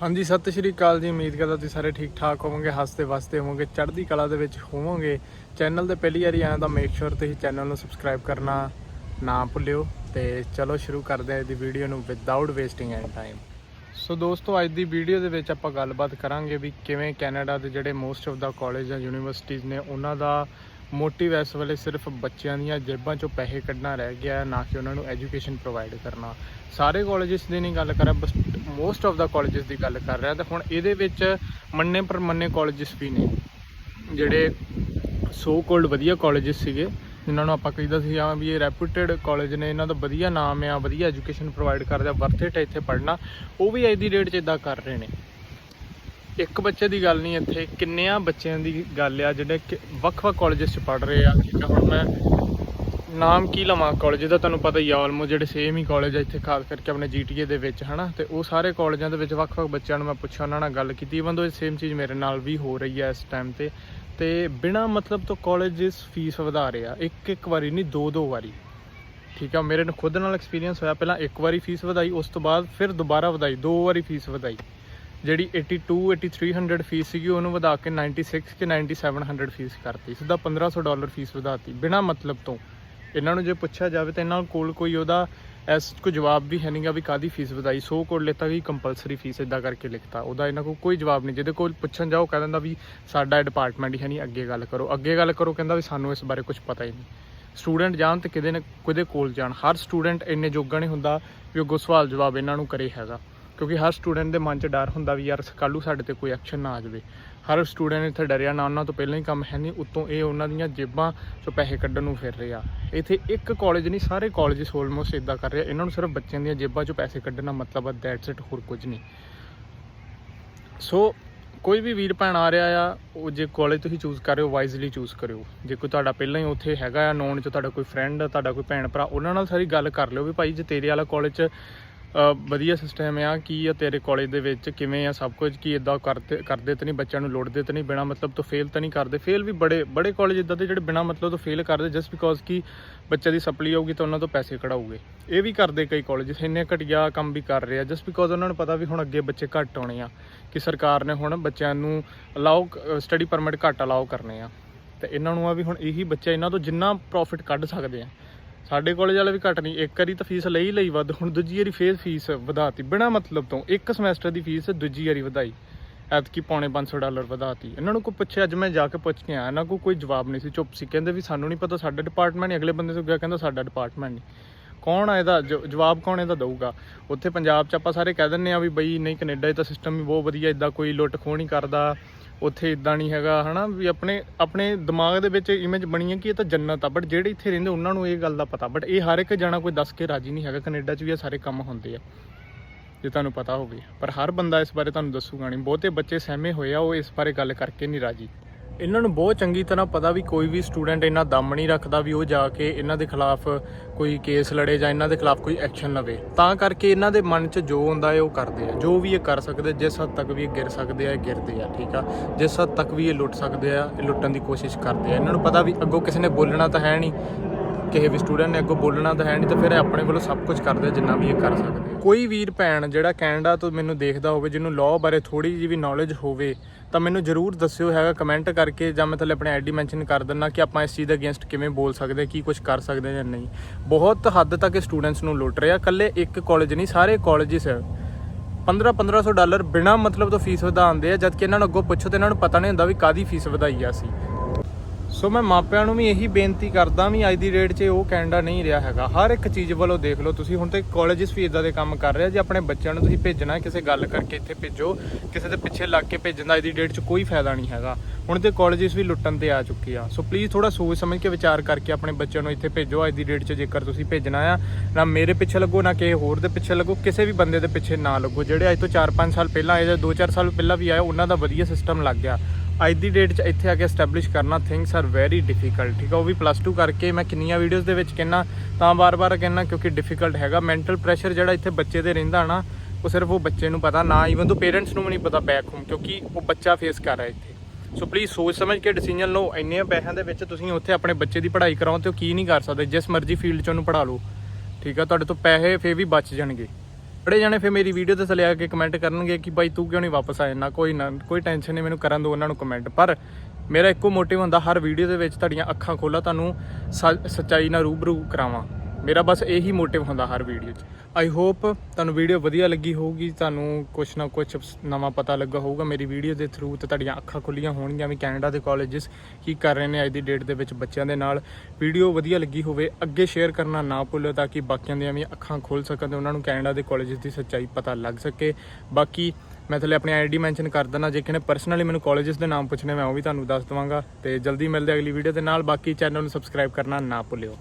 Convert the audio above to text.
ਹਾਂਜੀ, ਸਤਿ ਸ਼੍ਰੀ ਅਕਾਲ ਜੀ। ਉਮੀਦ ਕਰਦਾ ਤੁਸੀਂ ਸਾਰੇ ਠੀਕ ਠਾਕ ਹੋਵੋਗੇ, ਹੱਸਦੇ ਵਸਦੇ ਹੋਵੋਗੇ, ਚੜ੍ਹਦੀ ਕਲਾ ਦੇ ਵਿੱਚ ਹੋਵੋਗੇ। ਚੈਨਲ ਤੇ ਪਹਿਲੀ ਵਾਰੀ ਆਇਆ ਤਾਂ ਮੇਕ ਸ਼ੋਰ ਤੁਸੀਂ ਚੈਨਲ ਨੂੰ ਸਬਸਕ੍ਰਾਈਬ ਕਰਨਾ ਨਾ ਭੁੱਲਿਓ ਤੇ ਚਲੋ ਸ਼ੁਰੂ ਕਰਦੇ ਹਾਂ ਇਹਦੀ ਵੀਡੀਓ ਨੂੰ without wasting any time so ਦੋਸਤੋ, ਅੱਜ ਦੀ ਵੀਡੀਓ ਦੇ ਵਿੱਚ ਆਪਾਂ ਗੱਲਬਾਤ ਕਰਾਂਗੇ ਵੀ ਕਿਵੇਂ ਕੈਨੇਡਾ ਦੇ ਜਿਹੜੇ ਮੋਸਟ ਆਫ ਦਾ ਕਾਲਜ ਜਾਂ ਯੂਨੀਵਰਸਿਟੀਆਂ ਨੇ ਉਹਨਾਂ ਦਾ ਮੋਟਿਵ ਇਸ ਵੇਲੇ ਸਿਰਫ ਬੱਚਿਆਂ ਦੀਆਂ ਜੇਬਾਂ ਚੋਂ ਪੈਸੇ ਕੱਢਣਾ ਰਹਿ ਗਿਆ ਨਾ ਕਿ ਉਹਨਾਂ ਨੂੰ ਐਜੂਕੇਸ਼ਨ ਪ੍ਰੋਵਾਈਡ ਕਰਨਾ। ਸਾਰੇ ਕਾਲਜਸ ਦੀ ਨਹੀਂ ਗੱਲ ਕਰ ਰਿਹਾ ਬਸ ਮੋਸਟ ਆਫ ਦਾ ਕਾਲਜਸ ਦੀ ਗੱਲ ਕਰ ਰਿਹਾ ਤਾਂ ਹੁਣ ਇਹਦੇ ਵਿੱਚ ਮੰਨੇ ਪਰ ਮੰਨੇ ਕਾਲਜਸ ਵੀ ਨੇ, ਜਿਹੜੇ ਸੋ ਕੋਲਡ ਵਧੀਆ ਕਾਲਜਸ ਸੀਗੇ, ਜਿਨ੍ਹਾਂ ਨੂੰ ਆਪਾਂ ਕਹਿੰਦਾ ਸੀ ਆ ਵੀ ਇਹ ਰੈਪਿਊਟਡ ਕਾਲਜ ਨੇ, ਇਹਨਾਂ ਦਾ ਵਧੀਆ ਨਾਮ ਆ, ਵਧੀਆ ਐਜੂਕੇਸ਼ਨ ਪ੍ਰੋਵਾਈਡ ਕਰਦਾ ਵਰਥ ਇਟ ਇੱਥੇ ਪੜ੍ਹਨਾ। ਉਹ ਵੀ ਅੱਜ ਦੀ ਡੇਟ 'ਚ ਇਦਾਂ ਕਰ ਰਹੇ ਨੇ। ਇੱਕ ਬੱਚੇ ਦੀ ਗੱਲ ਨਹੀਂ, ਇੱਥੇ ਕਿੰਨਿਆਂ ਬੱਚਿਆਂ ਦੀ ਗੱਲ ਆ, ਜਿਹੜੇ ਕਿ ਵੱਖ-ਵੱਖ ਕਾਲਜਸ 'ਚ ਪੜ੍ਹ ਰਹੇ ਆ। ਠੀਕ ਆ ਹੁਣ ਮੈਂ ਨਾਮ ਕੀ ਲਵਾਂ ਕਾਲਜ ਦਾ, ਤੁਹਾਨੂੰ ਪਤਾ ਹੀ ਆ ਆਲਮੋ ਜਿਹੜੇ ਸੇਮ ਹੀ ਕਾਲਜ ਆ ਇੱਥੇ, ਖਾਸ ਕਰਕੇ ਆਪਣੇ ਜੀਟੀਏ ਦੇ ਵਿੱਚ, ਹਨਾ? ਤੇ ਉਹ ਸਾਰੇ ਕਾਲਜਾਂ ਦੇ ਵਿੱਚ ਵੱਖ-ਵੱਖ ਬੱਚਿਆਂ ਨੂੰ ਮੈਂ ਪੁੱਛਿਆ, ਉਹਨਾਂ ਨਾਲ ਗੱਲ ਕੀਤੀ। ਇਵਨ ਦੋ ਇਹ ਸੇਮ ਚੀਜ਼ ਮੇਰੇ ਨਾਲ ਵੀ ਹੋ ਰਹੀ ਹੈ ਇਸ ਟਾਈਮ ਤੇ। ਤੇ ਬਿਨਾ ਮਤਲਬ ਤੋਂ ਕਾਲਜਸ ਫੀਸ ਵਧਾ ਰਹੇ ਆ, ਇੱਕ ਇੱਕ ਵਾਰੀ ਨਹੀਂ, ਦੋ ਦੋ ਵਾਰੀ। ਠੀਕ ਆ, ਮੇਰੇ ਨੂੰ ਖੁਦ ਨਾਲ ਐਕਸਪੀਰੀਅੰਸ ਹੋਇਆ, ਪਹਿਲਾਂ ਇੱਕ ਵਾਰੀ ਫੀਸ ਵਧਾਈ, ਉਸ ਤੋਂ ਬਾਅਦ ਫਿਰ ਦੁਬਾਰਾ ਵਧਾਈ, ਦੋ ਵਾਰੀ ਫੀਸ ਵਧਾਈ। ਜਿਹੜੀ 82 8300 ਫੀਸ ਸੀਗੀ, ਉਹਨੂੰ ਵਧਾ ਕੇ 96 ਕਿ 9700 ਫੀਸ ਕਰਤੀ। ਸਿੱਧਾ 1500 ਡਾਲਰ ਫੀਸ ਵਧਾਤੀ। ਬਿਨਾ ਮਤਲਬ ਤੋਂ। ਇਹਨਾਂ ਨੂੰ ਜੇ ਪੁੱਛਿਆ ਜਾਵੇ ਤਾਂ ਇਹਨਾਂ ਕੋਲ ਕੋਈ ਉਹਦਾ ਐਸ ਕੋਈ ਜਵਾਬ ਵੀ ਹੈ ਨਹੀਂਗਾ ਵੀ ਕਾਦੀ ਫੀਸ ਵਧਾਈ। ਸੋ ਕੋਲ ਲੈਤਾ ਕਿ ਕੰਪਲਸਰੀ ਫੀਸ ਇਦਾਂ ਕਰਕੇ ਲਿਖਤਾ ਉਹਦਾ ਇਹਨਾਂ ਕੋਲ ਕੋਈ ਜਵਾਬ ਨਹੀਂ। ਜਿਹਦੇ ਕੋਲ ਪੁੱਛਣ ਜਾਓ ਕਹਿ ਦਿੰਦਾ ਵੀ ਸਾਡਾ ਡਿਪਾਰਟਮੈਂਟ ਹੀ ਹੈ ਨਹੀਂ ਅੱਗੇ ਗੱਲ ਕਰੋ। ਅੱਗੇ ਗੱਲ ਕਰੋ, ਕਹਿੰਦਾ ਵੀ ਸਾਨੂੰ ਇਸ ਬਾਰੇ ਕੁਝ ਪਤਾ ਹੀ ਨਹੀਂ। ਸਟੂਡੈਂਟ ਜਾਣ ਤੇ ਕਿਹਦੇ ਨੇ ਕਿਹਦੇ ਕੋਲ ਜਾਣ? ਹਰ ਸਟੂਡੈਂਟ ਇੰਨੇ ਜੋਗਾ ਨਹੀਂ ਹੁੰਦਾ ਵੀ ਅੱਗੋਂ ਸਵਾਲ ਜਵਾਬ ਇਹਨਾਂ ਨੂੰ ਕਰੇ ਹੈਗਾ। ਕਿਉਂਕਿ ਹਰ ਸਟੂਡੈਂਟ ਦੇ ਮਨ 'ਚ ਡਰ ਹੁੰਦਾ ਵੀ ਯਾਰ ਕੱਲ੍ਹ ਨੂੰ ਸਾਡੇ ਤੇ ਕੋਈ ਐਕਸ਼ਨ ਨਾ ਆ ਜਾਵੇ। ਹਰ ਸਟੂਡੈਂਟ ਇੱਥੇ ਡਰਿਆ ਨਾ ਉਹਨਾਂ ਤੋਂ ਪਹਿਲਾਂ ਹੀ ਕੰਮ ਹੈ ਨਹੀਂ, ਉਤੋਂ ਇਹ ਉਹਨਾਂ ਦੀਆਂ ਜੇਬਾਂ 'ਚੋਂ ਪੈਸੇ ਕੱਢਣ ਨੂੰ ਫਿਰ ਰਹੇ। ਆ ਇੱਥੇ ਇੱਕ ਕਾਲਜ ਨਹੀਂ, ਸਾਰੇ ਕਾਲਜਸ ਆਲਮੋਸਟ ਇਦਾਂ ਕਰ ਰਹੇ। ਇਹਨਾਂ ਨੂੰ ਸਿਰਫ ਬੱਚਿਆਂ ਦੀਆਂ ਜੇਬਾਂ 'ਚੋਂ ਪੈਸੇ ਕੱਢਣ ਦਾ ਮਤਲਬ ਆ ਦੈਟਸ ਇਟ ਹੋਰ ਕੁਝ ਨਹੀਂ। ਸੋ ਕੋਈ ਵੀ ਵੀਰ ਭੈਣ ਆ ਰਿਹਾ ਆ, ਉਹ ਜੇ ਕਾਲਜ ਤੁਸੀਂ ਚੂਜ਼ ਕਰ ਰਹੇ ਹੋ ਵਾਈਜ਼ਲੀ ਚੂਜ਼ ਕਰਿਓ। ਜੇ ਕੋਈ ਤੁਹਾਡਾ ਪਹਿਲਾਂ ਹੀ ਉੱਥੇ ਹੈਗਾ ਆ ਨੋਨ ਚ ਤੁਹਾਡਾ ਕੋਈ ਫਰੈਂਡ ਤੁਹਾਡਾ ਕੋਈ ਭੈਣ ਭਰਾ, ਉਹਨਾਂ ਨਾਲ ਸਾਰੀ ਗੱਲ ਕਰ ਲਿਓ ਵੀ ਭਾਈ ਜੇ ਤੇਰੇ ਵਾਲਾ ਕਾਲਜ ਚ ਵਧੀਆ ਸਿਸਟਮ ਆ, ਕੀ ਆ ਤੇਰੇ ਕਾਲਜ ਦੇ ਵਿੱਚ, ਕਿਵੇਂ ਆ ਸਭ ਕੁਝ, ਕੀ ਇਦਾਂ ਕਰਦੇ ਕਰਦੇ ਤਾਂ ਨਹੀਂ, ਬੱਚਿਆਂ ਨੂੰ ਲੋੜਦੇ ਤਾਂ ਨਹੀਂ, ਬਿਨਾ ਮਤਲਬ ਤੋਂ ਫੇਲ ਤਾਂ ਨਹੀਂ ਕਰਦੇ। ਫੇਲ ਵੀ ਬੜੇ ਬੜੇ ਕਾਲਜ ਇਦਾਂ ਦੇ ਜਿਹੜੇ ਬਿਨਾ ਮਤਲਬ ਤੋਂ ਫੇਲ ਕਰਦੇ ਜਸਟ ਬਿਕੋਜ਼ ਕਿ ਬੱਚੇ ਦੀ ਸਪਲੀ ਆਊਗੀ ਤਾਂ ਉਹਨਾਂ ਤੋਂ ਪੈਸੇ ਕਢਾਉਗੇ ਇਹ ਵੀ ਕਰਦੇ ਕਈ ਕਾਲਜ ਇੰਨੇ ਘਟੀਆ ਕੰਮ ਵੀ ਕਰ ਰਹੇ ਆ ਜਸਟ ਬਿਕੋਜ਼ ਉਹਨਾਂ ਨੂੰ ਪਤਾ ਵੀ ਹੁਣ ਅੱਗੇ ਬੱਚੇ ਘੱਟ ਆਉਣੇ ਆ, ਕਿ ਸਰਕਾਰ ਨੇ ਹੁਣ ਬੱਚਿਆਂ ਨੂੰ ਅਲਾਉ ਸਟੱਡੀ ਪਰਮਿਟ ਘੱਟ ਅਲਾਉ ਕਰਨੇ ਆ। ਤੇ ਇਹਨਾਂ ਨੂੰ ਆ ਵੀ ਹੁਣ ਇਹੀ ਬੱਚਾ, ਇਹਨਾਂ ਤੋਂ ਜਿੰਨਾ ਪ੍ਰੋਫਿਟ ਕੱਢ ਸਕਦੇ ਆ ਸਾਡੇ ਕਾਲਜ ਵਾਲੇ ਵੀ ਘੱਟ ਨਹੀਂ, ਇੱਕ ਵਾਰੀ ਤਾਂ ਫੀਸ ਲਈ ਲਈ ਵੱਧ, ਹੁਣ ਦੂਜੀ ਵਾਰੀ ਫੇਰ ਫੀਸ ਵਧਾਤੀ। ਬਿਨਾ ਮਤਲਬ ਤੋਂ, ਇੱਕ ਸਮੈਸਟਰ ਦੀ ਫੀਸ ਦੂਜੀ ਵਾਰੀ ਵਧਾਈ। ਐਤਕੀ ਪੌਣੇ 500 ਡਾਲਰ ਵਧਾਤੀ। ਇਹਨਾਂ ਨੂੰ ਕੋਈ ਪੁੱਛਿਆ, ਅੱਜ ਮੈਂ ਜਾ ਕੇ ਪੁੱਛ ਕੇ ਆਇਆ, ਇਹਨਾਂ ਕੋਲ ਕੋਈ ਜਵਾਬ ਨਹੀਂ ਸੀ, ਚੁੱਪ ਸੀ। ਕਹਿੰਦੇ ਵੀ ਸਾਨੂੰ ਨਹੀਂ ਪਤਾ, ਸਾਡਾ ਡਿਪਾਰਟਮੈਂਟ ਨਹੀਂ ਅਗਲੇ ਬੰਦੇ ਤੋਂ ਗਿਆ ਕਹਿੰਦਾ ਸਾਡਾ ਡਿਪਾਰਟਮੈਂਟ ਨਹੀਂ। ਕੌਣ ਆ ਇਹਦਾ? ਜ- ਜਵਾਬ ਕੌਣ ਇਹਦਾ ਦਊਗਾ? ਉੱਥੇ ਪੰਜਾਬ 'ਚ ਆਪਾਂ ਸਾਰੇ ਕਹਿ ਦਿੰਨੇ ਆ ਵੀ ਬਈ ਨਹੀਂ, ਕੈਨੇਡਾ 'ਚ ਤਾਂ ਸਿਸਟਮ ਹੀ ਬਹੁਤ ਵਧੀਆ ਇਦਾਂ ਕੋਈ ਲੁੱਟ ਖੋਹ ਨਹੀਂ ਕਰਦਾ। ਉੱਥੇ ਇਦਾਂ ਨਹੀਂ ਹੈਗਾ, ਹਨਾ? ਵੀ ਆਪਣੇ ਆਪਣੇ ਦਿਮਾਗ ਦੇ ਵਿੱਚ ਇਮੇਜ ਬਣੀ ਹੈ ਕਿ ਇਹ ਤਾਂ ਜੰਨਤ ਆ ਬਟ ਜਿਹੜੇ ਇੱਥੇ ਰਹਿੰਦੇ ਉਹਨਾਂ ਨੂੰ ਇਹ ਗੱਲ ਦਾ ਪਤਾ ਬਟ ਇਹ ਹਰ ਇੱਕ ਜਣਾ ਕੋਈ ਦੱਸ ਕੇ ਰਾਜੀ ਨਹੀਂ ਹੈਗਾ, ਕੈਨੇਡਾ 'ਚ ਵੀ ਇਹ ਸਾਰੇ ਕੰਮ ਹੁੰਦੇ ਆ, ਜੇ ਤੁਹਾਨੂੰ ਪਤਾ ਹੋਵੇ। ਪਰ ਹਰ ਬੰਦਾ ਇਸ ਬਾਰੇ ਤੁਹਾਨੂੰ ਦੱਸੂਗਾ ਨਹੀਂ। ਬਹੁਤੇ ਬੱਚੇ ਸਹਿਮੇ ਹੋਏ ਆ, ਉਹ ਇਸ ਬਾਰੇ ਗੱਲ ਕਰਕੇ ਨਹੀਂ ਰਾਜੀ। ਇਹਨਾਂ ਨੂੰ ਬਹੁਤ ਚੰਗੀ ਤਰ੍ਹਾਂ ਪਤਾ ਵੀ ਕੋਈ ਵੀ ਸਟੂਡੈਂਟ ਇੰਨਾ ਦਮ ਨਹੀਂ ਰੱਖਦਾ ਵੀ ਉਹ ਜਾ ਕੇ ਇਹਨਾਂ ਦੇ ਖਿਲਾਫ ਕੋਈ ਕੇਸ ਲੜੇ ਜਾਂ ਇਹਨਾਂ ਦੇ ਖਿਲਾਫ ਕੋਈ ਐਕਸ਼ਨ ਲਵੇ। ਤਾਂ ਕਰਕੇ ਇਹਨਾਂ ਦੇ ਮਨ 'ਚ ਜੋ ਹੁੰਦਾ ਹੈ ਉਹ ਕਰਦੇ ਆ। ਜੋ ਵੀ ਇਹ ਕਰ ਸਕਦੇ, ਜਿਸ ਹੱਦ ਤੱਕ ਵੀ ਇਹ ਗਿਰ ਸਕਦੇ ਆ, ਇਹ ਗਿਰਦੇ ਆ, ਠੀਕ ਆ? ਜਿਸ ਹੱਦ ਤੱਕ ਵੀ ਇਹ ਲੁੱਟ ਸਕਦੇ ਆ, ਇਹ ਲੁੱਟਣ ਦੀ ਕੋਸ਼ਿਸ਼ ਕਰਦੇ ਆ। ਇਹਨਾਂ ਨੂੰ ਪਤਾ ਵੀ ਅੱਗੋਂ ਕਿਸੇ ਨੇ ਬੋਲਣਾ ਤਾਂ ਹੈ ਨਹੀਂ। ਕਿਸੇ ਵੀ ਸਟੂਡੈਂਟ ਨੇ ਅੱਗੋਂ ਬੋਲਣਾ ਤਾਂ ਹੈ ਨਹੀਂ ਤਾਂ ਫਿਰ ਆਪਣੇ ਵੱਲੋਂ ਸਭ ਕੁਝ ਕਰਦੇ ਜਿੰਨਾ ਵੀ ਇਹ ਕਰ ਸਕਦੇ ਕੋਈ ਵੀਰ ਭੈਣ ਜਿਹੜਾ ਕੈਨੇਡਾ ਤੋਂ ਮੈਨੂੰ ਦੇਖਦਾ ਹੋਵੇ, ਜਿਹਨੂੰ ਲਾਅ ਬਾਰੇ ਥੋੜੀ ਜਿਹੀ ਵੀ ਨੌਲੇਜ ਹੋਵੇ, ਤਾਂ ਮੈਨੂੰ ਜਰੂਰ ਦੱਸਿਓ, ਹੈਗਾ ਕਮੈਂਟ ਕਰਕੇ ਜਾਂ ਮੈਂ ਥੱਲੇ ਆਪਣੇ ਆਈਡੀ ਮੈਂਸ਼ਨ ਕਰ ਦਿੰਦਾ ਕਿ ਆਪਾਂ ਇਸ ਚੀਜ਼ ਦੇ ਅਗੇਂਸਟ ਕਿਵੇਂ ਬੋਲ ਸਕਦੇ, ਕੀ ਕੁਝ ਕਰ ਸਕਦੇ ਜਾਂ ਨਹੀਂ। ਬਹੁਤ ਹੱਦ ਤੱਕ ਸਟੂਡੈਂਟਸ ਨੂੰ ਲੁੱਟ ਰਿਹਾ। ਕੱਲੇ ਇੱਕ ਕਾਲਜ ਨਹੀਂ, ਸਾਰੇ ਕਾਲਜਸ 15 1500 ਡਾਲਰ ਬਿਨਾ ਮਤਲਬ ਤੋਂ ਫੀਸ ਵਧਾਉਂਦੇ ਆ ਜਦ ਕਿ ਇਹਨਾਂ ਨੂੰ ਅੱਗੋਂ ਪੁੱਛੋ ਤੇ ਇਹਨਾਂ ਨੂੰ ਪਤਾ ਨਹੀਂ ਹੁੰਦਾ ਵੀ ਕਾਦੀ ਫੀਸ ਵਧਾਈ ਆ ਸੀ ਸੋ ਮੈਂ ਮਾਪਿਆਂ ਨੂੰ ਵੀ ਇਹੀ ਬੇਨਤੀ ਕਰਦਾ ਵੀ ਅੱਜ ਦੀ ਡੇਟ 'ਚ ਉਹ ਕੈਨੇਡਾ ਨਹੀਂ ਰਿਹਾ ਹੈਗਾ। ਹਰ ਇੱਕ ਚੀਜ਼ ਵੱਲੋਂ ਦੇਖ ਲਓ ਤੁਸੀਂ, ਹੁਣ ਤੇ ਕਾਲਜਸ ਵੀ ਇਦਾਂ ਦੇ ਕੰਮ ਕਰ ਰਹੇ। ਆ ਜੇ ਆਪਣੇ ਬੱਚਿਆਂ ਨੂੰ ਤੁਸੀਂ ਭੇਜਣਾ, ਕਿਸੇ ਗੱਲ ਕਰਕੇ ਇੱਥੇ ਭੇਜੋ, ਕਿਸੇ ਦੇ ਪਿੱਛੇ ਲੱਗ ਕੇ ਭੇਜਣ ਦਾ ਅੱਜ ਦੀ ਡੇਟ 'ਚ ਕੋਈ ਫਾਇਦਾ ਨਹੀਂ ਹੈਗਾ। ਹੁਣ ਤੇ ਕਾਲਜਸ ਵੀ ਲੁੱਟਣ ਤੇ ਆ ਚੁੱਕੇ ਆ। ਸੋ ਪਲੀਜ਼ ਥੋੜਾ ਸੋਚ ਸਮਝ ਕੇ ਵਿਚਾਰ ਕਰਕੇ ਆਪਣੇ ਬੱਚਿਆਂ ਨੂੰ ਇੱਥੇ ਭੇਜੋ। ਅੱਜ ਦੀ ਡੇਟ 'ਚ ਜੇਕਰ ਤੁਸੀਂ ਭੇਜਣਾ ਆ, ਨਾ ਮੇਰੇ ਪਿੱਛੇ ਲੱਗੋ, ਨਾ ਕਿਸੇ ਹੋਰ ਦੇ ਪਿੱਛੇ ਲੱਗੋ, ਕਿਸੇ ਵੀ ਬੰਦੇ ਦੇ ਪਿੱਛੇ ਨਾ ਲੱਗੋ। ਜਿਹੜੇ ਅੱਜ ਤੋਂ 4-5 ਸਾਲ ਪਹਿਲਾਂ ਆਏ ਜਾਂ 2-4 ਸਾਲ ਪਹਿਲਾਂ ਵੀ ਆਏ, ਉਹਨਾਂ ਦਾ ਵਧੀਆ ਸਿਸਟਮ ਲੱਗ ਗਿਆ। ਅੱਜ ਦੀ ਡੇਟ 'ਚ ਇੱਥੇ ਆ ਕੇ ਐਸਟੈਬਲਿਸ਼ ਕਰਨਾ ਥਿੰਗਸ ਆਰ ਵੈਰੀ ਡਿਫਿਕਲਟ ਠੀਕ ਆ? ਉਹ ਵੀ ਪਲੱਸ 2 ਕਰਕੇ ਮੈਂ ਕਿੰਨੀਆਂ ਵੀਡੀਓਜ਼ ਦੇ ਵਿੱਚ ਕਹਿਣਾ ਤਾਂ ਬਾਰ-ਬਾਰ ਕਹਿਣਾ ਕਿਉਂਕਿ ਡਿਫਿਕਲਟ ਹੈਗਾ। ਮੈਂਟਲ ਪ੍ਰੈਸ਼ਰ ਜਿਹੜਾ ਇੱਥੇ ਬੱਚੇ ਦੇ ਰਹਿੰਦਾ ਨਾ, ਉਹ ਸਿਰਫ ਉਹ ਬੱਚੇ ਨੂੰ ਪਤਾ, ਨਾ ਈਵਨ ਤੋਂ ਪੇਰੈਂਟਸ ਨੂੰ ਵੀ ਨਹੀਂ ਪਤਾ ਬੈਕ ਹੋਮ ਕਿਉਂਕਿ ਉਹ ਬੱਚਾ ਫੇਸ ਕਰ ਰਿਹਾ ਇੱਥੇ। ਸੋ ਪਲੀਜ਼ ਸੋਚ ਸਮਝ ਕੇ ਡਿਸੀਜਨ ਲਓ ਇੰਨੇ ਪੈਸਿਆਂ ਦੇ ਵਿੱਚ ਤੁਸੀਂ ਉੱਥੇ ਆਪਣੇ ਬੱਚੇ ਦੀ ਪੜ੍ਹਾਈ ਕਰਾਓ ਤੇ ਉਹ ਕੀ ਨਹੀਂ ਕਰ ਸਕਦੇ, ਜਿਸ ਮਰਜ਼ੀ ਫੀਲਡ 'ਚ ਉਹਨੂੰ ਪੜ੍ਹਾ ਲਓ। ਠੀਕ ਆ? ਤੁਹਾਡੇ ਤੋਂ ਪੈਸੇ ਫੇਰ ਵੀ ਬਚ ਜਾਣਗੇ। ਬੜੇ ਜਾਣੇ ਫਿਰ ਮੇਰੀ ਵੀਡੀਓ ਤੇ ਥੱਲੇ ਆ ਕੇ ਕਮੈਂਟ ਕਰਨਗੇ ਕਿ ਬਾਈ ਤੂੰ ਕਿਉਂ ਨਹੀਂ ਵਾਪਸ ਆਇਆ? ਨਾ ਕੋਈ ਨਾ, ਕੋਈ ਟੈਨਸ਼ਨ ਨਹੀਂ, ਮੈਨੂੰ ਕਰਨ ਦੋ ਉਹਨਾਂ ਨੂੰ ਕਮੈਂਟ ਪਰ ਮੇਰਾ ਇੱਕੋ ਮੋਟਿਵ ਹੁੰਦਾ, ਹਰ ਵੀਡੀਓ ਦੇ ਵਿੱਚ ਤੁਹਾਡੀਆਂ ਅੱਖਾਂ ਖੋਲਾਂ, ਤੁਹਾਨੂੰ ਸ- ਸੱਚਾਈ ਨਾਲ ਰੂਬਰੂ ਕਰਾਵਾਂ। ਮੇਰਾ ਬਸ ਇਹੀ ਮੋਟਿਵ ਹੁੰਦਾ ਹਰ ਵੀਡੀਓ 'ਚ। ਆਈ ਹੋਪ ਤੁਹਾਨੂੰ ਵੀਡੀਓ ਵਧੀਆ ਲੱਗੀ ਹੋਊਗੀ, ਤੁਹਾਨੂੰ ਕੁਛ ਨਾ ਕੁਛ ਨਵਾਂ ਪਤਾ ਲੱਗਾ ਹੋਊਗਾ ਮੇਰੀ ਵੀਡੀਓ ਦੇ ਥਰੂ ਤੇ ਤੁਹਾਡੀਆਂ ਅੱਖਾਂ ਖੁੱਲੀਆਂ ਹੋਣਗੀਆਂ, ਵੀ ਕੈਨੇਡਾ ਦੇ ਕਾਲਜਸ ਕੀ ਕਰ ਰਹੇ ਨੇ ਅੱਜ ਦੀ ਡੇਟ ਦੇ ਵਿੱਚ ਬੱਚਿਆਂ ਦੇ ਨਾਲ। ਵੀਡੀਓ ਵਧੀਆ ਲੱਗੀ ਹੋਵੇ, ਅੱਗੇ ਸ਼ੇਅਰ ਕਰਨਾ ਨਾ ਭੁੱਲਿਓ ਤਾਂ ਕਿ ਬਾਕੀਆਂ ਦੀਆਂ ਵੀ ਅੱਖਾਂ ਖੁੱਲ ਸਕਣ ਤੇ ਉਹਨਾਂ ਨੂੰ ਕੈਨੇਡਾ ਦੇ ਕਾਲਜਸ ਦੀ ਸੱਚਾਈ ਪਤਾ ਲੱਗ ਸਕੇ। ਬਾਕੀ ਮੈਂ ਥੱਲੇ ਆਪਣੀ ਆਈਡੀ ਮੈਂਸ਼ਨ ਕਰ ਦਿੰਦਾ, ਜੇ ਕਿਸੇ ਨੇ ਪਰਸਨਲੀ ਮੈਨੂੰ ਕਾਲਜਸ ਦੇ ਨਾਮ ਪੁੱਛਣੇ ਮੈਂ ਉਹ ਵੀ ਤੁਹਾਨੂੰ ਦੱਸ ਦਵਾਂਗਾ ਤੇ ਜਲਦੀ ਮਿਲਦੇ ਅਗਲੀ ਵੀਡੀਓ ਦੇ ਨਾਲ। ਬਾਕੀ ਚੈਨਲ ਨੂੰ ਸਬਸਕ੍ਰਾਈਬ ਕਰਨਾ ਨਾ ਭੁੱਲਿਓ।